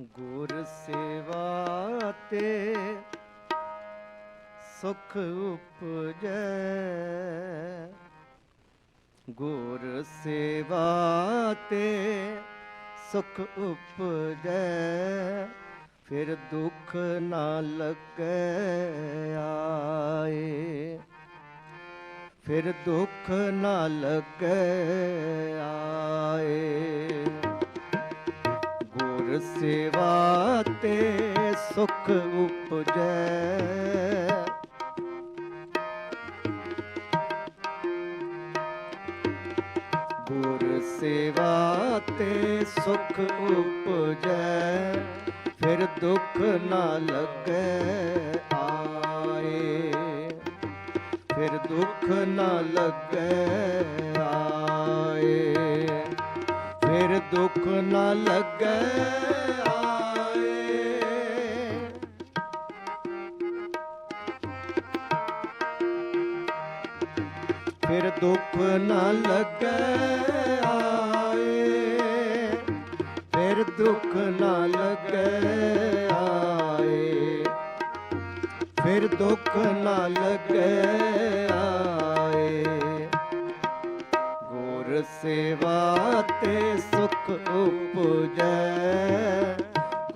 ਗੁਰ ਸੇਵਾ ਤੇ ਸੁਖ ਉਪਜੈ। ਗੁਰ ਸੇਵਾ ਤੇ ਸੁਖ ਉਪਜੈ, ਫਿਰ ਦੁੱਖ ਨਾ ਲੱਗੈ ਆਏ। ਫਿਰ ਦੁੱਖ ਨਾ ਲੱਗੈ ਆਏ। ਗੁਰ ਸੇਵਾ ਤੇ ਸੁਖ ਉਪਜੈ। ਗੁਰ ਸੇਵਾ ਤੇ ਸੁਖ ਉਪਜੈ, ਫਿਰ ਦੁੱਖ ਨਾ ਲੱਗੈ ਆਏ। ਫਿਰ ਦੁੱਖ ਨਾ ਲੱਗੈ ਆਏ। ਦੁੱਖ ਨਾ ਲੱਗੈ ਆਏ। ਫਿਰ ਦੁੱਖ ਨਾ ਲੱਗੈ ਆਏ। ਫਿਰ ਦੁੱਖ ਨਾ ਲੱਗੈ ਆਏ। ਫਿਰ ਦੁੱਖ ਨਾ ਲੱਗੈ ਆਏ। ਸੇਵਾ ਤੇ ਸੁਖ ਉਪਜੈ।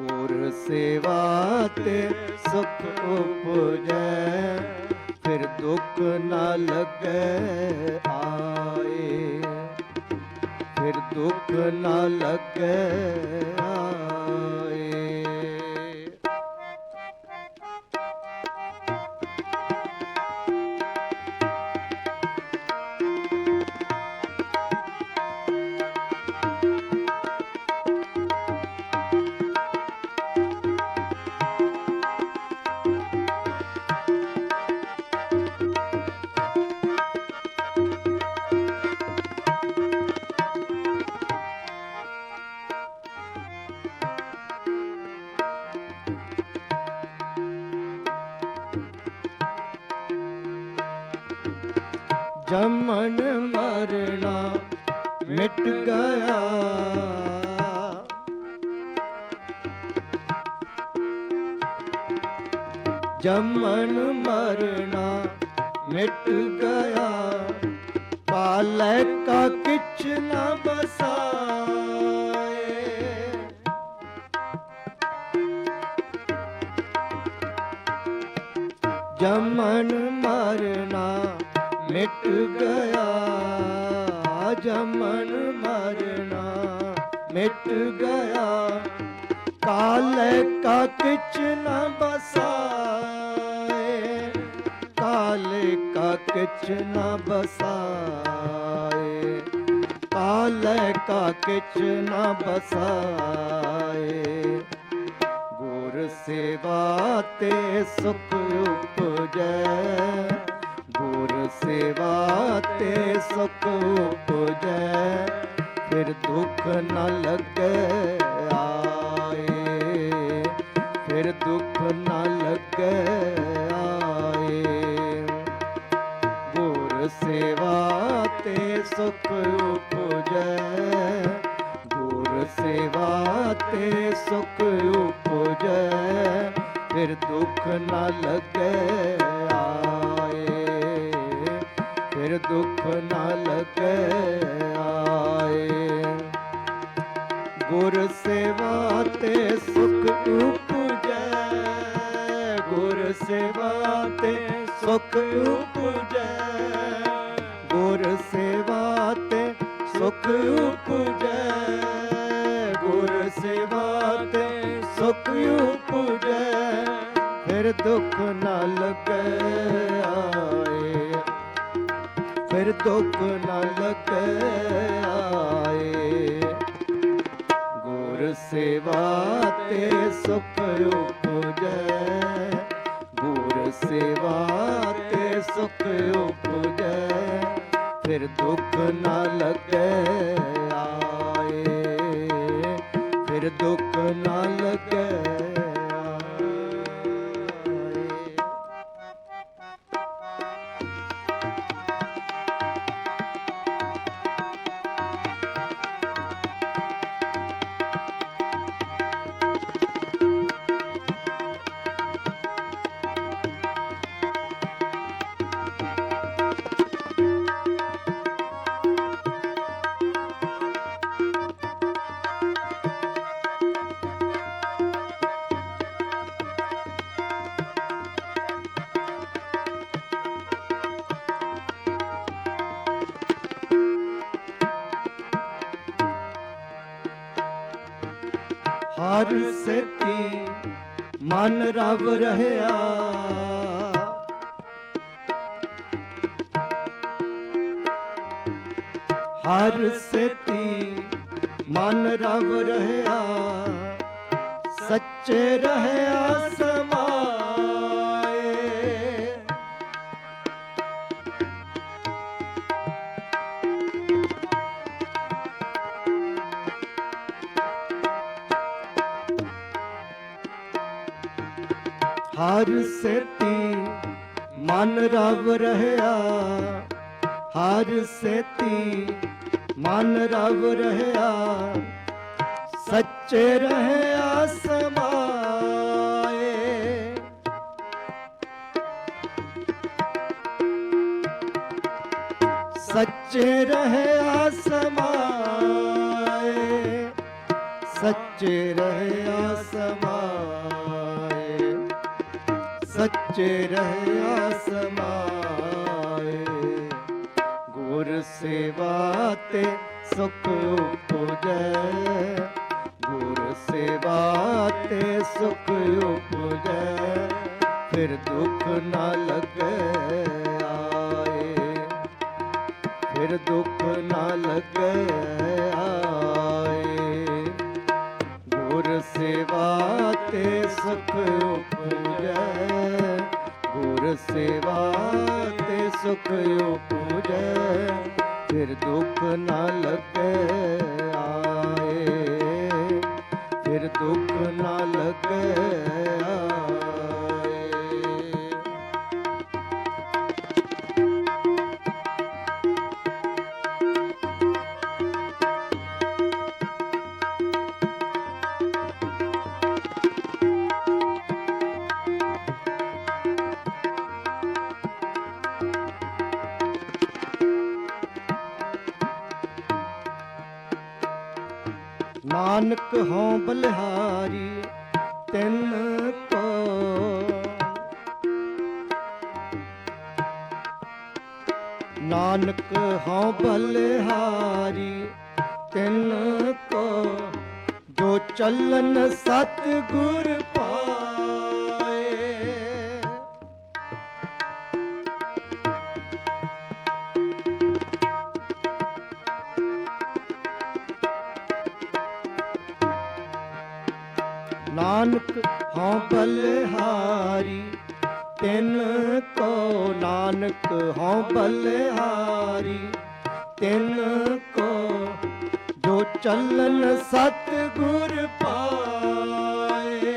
ਗੁਰ ਸੇਵਾ ਤੇ ਸੁਖ ਉਪਜੈ। ਫਿਰ ਦੁੱਖ ਨਾ ਲੱਗੈ ਆਏ। ਫਿਰ ਦੁੱਖ ਨਾ ਲੱਗੈ ਆਏ ਜਮਨ ਮਰਣਾ ਮਿਟ ਗਿਆ। ਜਮਨ ਮਰਣਾ ਮਿਟ ਗਿਆ। ਪਾਲੈ ਕਾ ਕਿਛ ਨਾ ਬਸਾਏ ਗਿਆ ਜਮਨ ਮਰਨਾ ਮਿਟ ਗਿਆ। ਕਾਲੇ ਕਾ ਕਿਛ ਨਾ ਬਸਾਏ, ਕਾਲੇ ਕਾ ਕਿਛ ਨਾ ਬਸਾਏ, ਕਾਲੇ ਕਾ ਕਿਛ ਨਾ ਬਸਾਏ। ਗੁਰ ਸੇਵਾ ਤੇ ਸੁਖ ਉਪਜੈ ਸੇਵਾ ਤੇ ਸੁਖ ਉਪਜੈ ਫਿਰ ਦੁੱਖ ਨ ਲੱਗੈ ਆਏ। ਫਿਰ ਦੁੱਖ ਨ ਲੱਗੈ ਆਏ। ਗੁਰ ਸੇਵਾ ਤੇ ਸੁਖ ਉਪਜੈ ਗੁਰ ਸੇਵਾ ਤੇ ਸੁਖ ਉਪਜੈ ਫਿਰ ਦੁੱਖ ਨਾ ਲੱਗੈ ਦੁੱਖ ਨਾਲ ਲੱਗੈ ਆਏ। ਗੁਰ ਸੇਵਾ ਤੇ ਸੁਖ ਉਪਜੈ। ਗੁਰ ਸੇਵਾ ਤੇ ਸੁਖ ਉਪਜੈ। ਗੁਰ ਸੇਵਾ ਤੇ ਸੁਖ ਉਪਜੈ। ਗੁਰ ਸੇਵਾ ਤੇ ਸੁਖ ਉਪਜੈ। ਫਿਰ ਦੁੱਖ ਨਾਲ ਲੱਗੈ ਫਿਰ ਦੁੱਖ ਨਾ ਲੱਗੈ ਆਏ। ਗੁਰ ਸੇਵਾ ਤੇ ਸੁਖ ਉਪਜੈ ਗੁਰ ਸੇਵਾ ਤੇ ਸੁਖ ਉਪਜੈ ਫਿਰ ਦੁੱਖ ਨਾ ਲੱਗੈ ਆਏ। ਫਿਰ ਦੁੱਖ ਨਾ ਹਰ ਸੇਤੀ ਮਨ ਰਵ ਰਹਿਆ। ਹਰ ਸੇਤੀ ਮਨ ਰਵ ਰਹਿਆ। ਸੱਚੇ ਰਹਿਆ ਹਰ ਸੇਤੀ, ਮਨ ਰਵ ਰਹਿਆ। ਹਰ ਸੇਤੀ, ਮਨ ਰਵ ਰਹਿਆ। ਸੱਚੇ ਰਹਿਆ ਸਮਾਏ। ਸੱਚੇ ਰਹਿਆ ਸਮਾਏ। ਸੱਚੇ ਰਹਿਆ ਸਮਾਏ। ਸੱਚੇ ਰਹਿਆ ਸਮਾਏ ਗੁਰ ਸੇਵਾ ਤੇ ਸੁਖ ਉਪਜੈ। ਗੁਰ ਸੇਵਾ ਤੇ ਸੁਖ ਉਪਜੈ, ਫਿਰ ਦੁੱਖ ਨਾ ਲਗੈ ਆਏ। ਫਿਰ ਦੁੱਖ ਨਾ ਲਗੈ ਆਏ। ਗੁਰ ਸੇਵਾ ਤੇ ਸੁਖ ਉਪਜੈ। ਗੁਰ ਸੇਵਾ ਤੇ ਸੁਖ ਉਪਜੈ। ਫਿਰ ਦੁੱਖ ਨਾ ਲਗੈ ਆਏ। ਫਿਰ ਦੁੱਖ ਨਾ ਲਗੈ ਆਏ ਨਾਨਕ ਹਉ ਬਲਿਹਾਰੀ ਤਿੰਨ ਕੋ। ਨਾਨਕ ਹਉ ਬਲਿਹਾਰੀ ਤਿੰਨ ਕੋ, ਜੋ ਚੱਲਨ ਸਤ ਗੁਰ ਪਾਏ ਨਾਨਕ ਹਉ ਬਲਿਹਾਰੀ ਤਿੰਨ ਕੋ ਜੋ ਚੱਲਨ ਸਤ ਗੁਰ ਪਾਏ।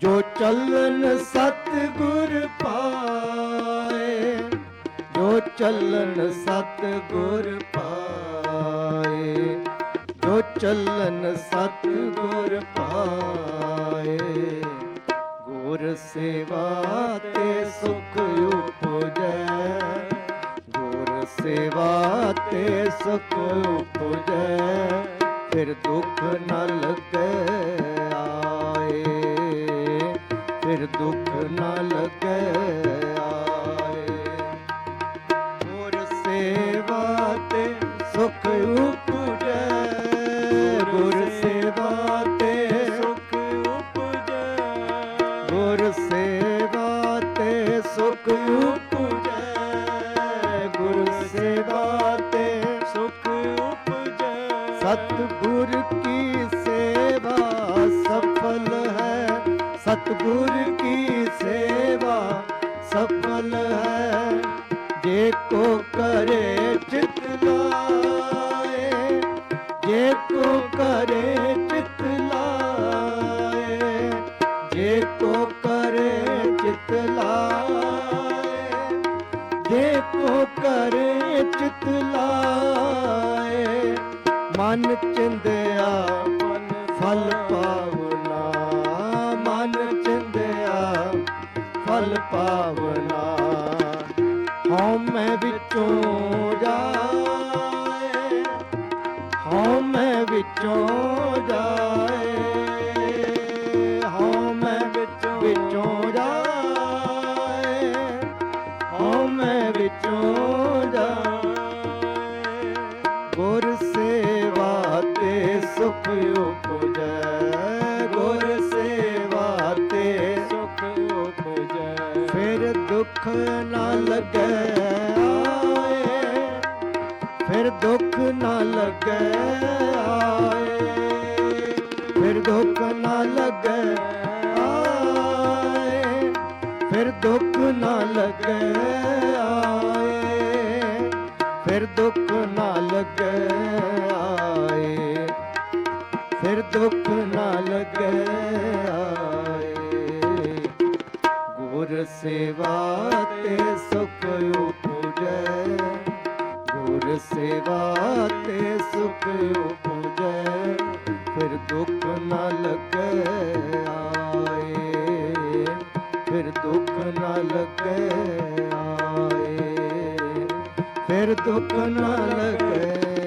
ਜੋ ਚੱਲਨ ਸਤ ਗੁਰ ਪਾਏ, ਜੋ ਚੱਲਨ ਸਤ ਗੁਰ ਪਾਏ, ਜੋ ਚੱਲਨ ਸਤ ਗੁਰ ਪਾਏ। ਸੇਵਾ ਤੇ ਸੁਖ ਉਪਜੈ। ਗੁਰ ਸੇਵਾ ਤੇ ਸੁਖ ਉਪਜੈ। ਫਿਰ ਦੁੱਖ ਨ ਉਪਜੈ ਗੁਰ ਸੇਵਾ ਤੇ ਸੁਖ ਉਪਜੈ। ਸਤਿਗੁਰ ਕੀ ਸੇਵਾ ਸਫਲ ਹੈ। ਸਤਿਗੁਰ ਕੀ ਸੇਵਾ ਸਫਲ ਹੈ। ਜੇ ਕੋ ਕਰੇ ਚਿਤ ਲਾਏ ਜੇ ਕੋ ਕਰੇ ਫਲ ਪਾਵਨਾ। ਹਉ ਮੈਂ ਵਿੱਚੋਂ ਜਾਏ। ਹਉ ਮੈਂ ਵਿੱਚੋਂ ਜਾਏ। ਹਉ ਮੈਂ ਵਿੱਚੋਂ ਵਿੱਚੋਂ ਜਾਏ। ਹਉ ਮੈਂ ਵਿੱਚੋਂ ਜਾਏ। ਗੁਰ ਸੇਵਾ ਤੇ ਸੁਖ ਉਪਜੈ। ਗੁਰ ਦੁੱਖ ਨਾ ਲੱਗੈ, ਆਏ। ਫਿਰ ਦੁੱਖ ਨਾ ਲੱਗੈ, ਆਏ। ਫਿਰ ਦੁੱਖ ਨਾ ਲੱਗੈ, ਆਏ। ਫਿਰ ਦੁੱਖ ਨਾ ਲੱਗੈ, ਆਏ। ਫਿਰ ਦੁੱਖ ਨਾ ਲੱਗੈ, ਆਏ। ਫਿਰ ਦੁੱਖ ਨਾ ਲੱਗੈ। ਸੇਵਾ ਤੇ ਸੁਖ ਉਪਜੈ ਗੁਰ ਸੇਵਾ ਤੇ ਸੁਖ ਉਪਜੈ ਫਿਰ ਦੁੱਖ ਨਾ ਲੱਗੈ ਆਏ। ਫਿਰ ਦੁੱਖ ਨਾ ਲੱਗੈ ਆਏ। ਫਿਰ ਦੁੱਖ ਨਾ ਲੱਗੈ